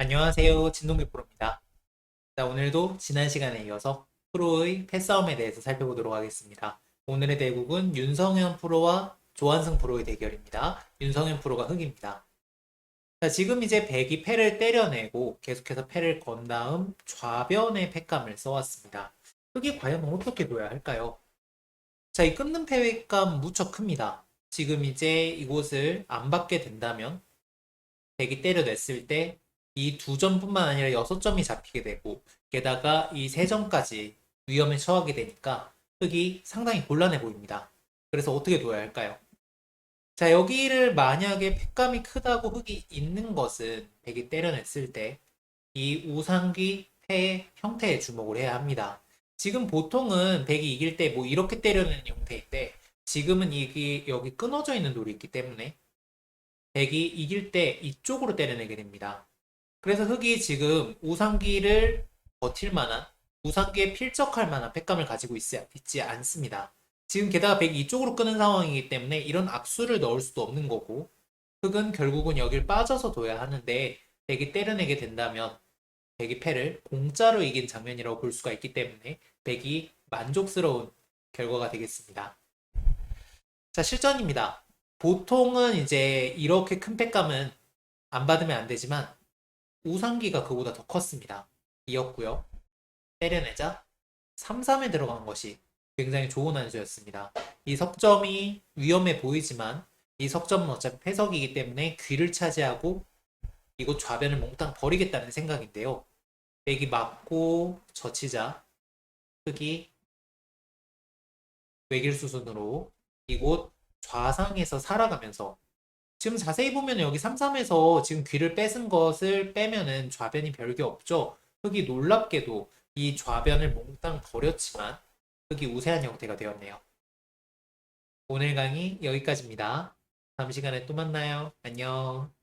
안녕하세요. 진동규 프로입니다. 자, 오늘도 지난 시간에 이어서 프로의 패싸움에 대해서 살펴보도록 하겠습니다. 오늘의 대국은 윤성현 프로와 조한승 프로의 대결입니다. 윤성현 프로가 흑입니다. 자, 지금 이제 백이 패를 때려내고 계속해서 패를 건 다음 좌변의 패감을 써왔습니다. 흑이 과연 어떻게 둬야 할까요? 자, 이 끊는 패감 무척 큽니다. 지금 이제 이곳을 안 받게 된다면 백이 때려냈을 때 이 두 점뿐만 아니라 여섯 점이 잡히게 되고 게다가 이 세 점까지 위험에 처하게 되니까 흑이 상당히 곤란해 보입니다. 그래서 어떻게 둬야 할까요? 자, 여기를 만약에 팩감이 크다고 흑이 있는 것은 백이 때려냈을 때 이 우상기 패의 형태에 주목을 해야 합니다. 지금 보통은 백이 이길 때 뭐 이렇게 때려내는 형태인데 지금은 이게 여기 끊어져 있는 돌이 있기 때문에 백이 이길 때 이쪽으로 때려내게 됩니다. 그래서 흑이 지금 우상기를 버틸 만한 우상기에 필적할 만한 팩감을 가지고 있, 있지 않습니다. 지금 게다가 백이 이쪽으로 끄는 상황이기 때문에 이런 악수를 넣을 수도 없는 거고 흑은 결국은 여길 빠져서 둬야 하는데 백이 때려내게 된다면 백이 패를 공짜로 이긴 장면이라고 볼 수가 있기 때문에 백이 만족스러운 결과가 되겠습니다. 자, 실전입니다. 보통은 이제 이렇게 큰 팩감은 안 받으면 안 되지만 우상기가 그보다 더 컸습니다. 이었고요. 때려내자 3-3에 들어간 것이 굉장히 좋은 한수였습니다. 이 석점이 위험해 보이지만 이 석점은 어차피 패석이기 때문에 귀를 차지하고 이곳 좌변을 몽땅 버리겠다는 생각인데요. 백이 맞고 젖히자 흑이 외길 수순으로 이곳 좌상에서 살아가면서 지금 자세히 보면 여기 3-3에서 지금 귀를 뺏은 것을 빼면은 좌변이 별게 없죠. 흑이 놀랍게도 이 좌변을 몽땅 버렸지만 흑이 우세한 형태가 되었네요. 오늘 강의 여기까지입니다. 다음 시간에 또 만나요. 안녕.